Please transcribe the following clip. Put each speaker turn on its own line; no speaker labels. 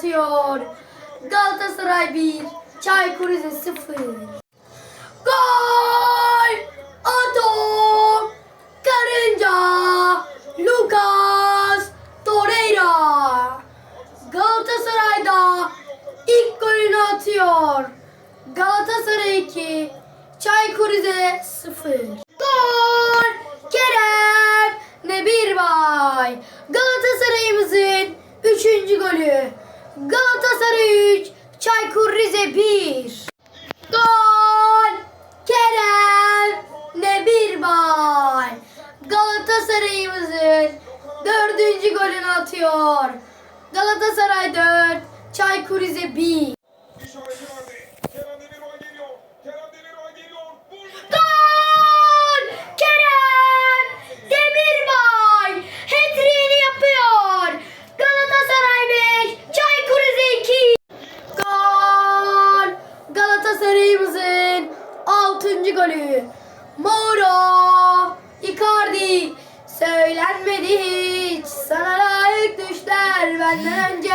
atıyor. Galatasaray 1, Çaykur Rize 0. Gol! Atom! Karınca! Lucas Torreira! Galatasaray'da ilk golünü atıyor. Galatasaray 2, Çaykur Rize 0. Gol! Kerem Nemirbay! Galatasaray'ımızın 3. golü. Galatasaray 3, Çaykur Rize 1. Gol! Kerem Nemirbay! Galatasaray'ımızın dördüncü golünü atıyor. Galatasaray 4, Çaykur Rize 1. 6. golü. Moro, Icardi söylenmedi hiç. Sana layık düşler benden önce.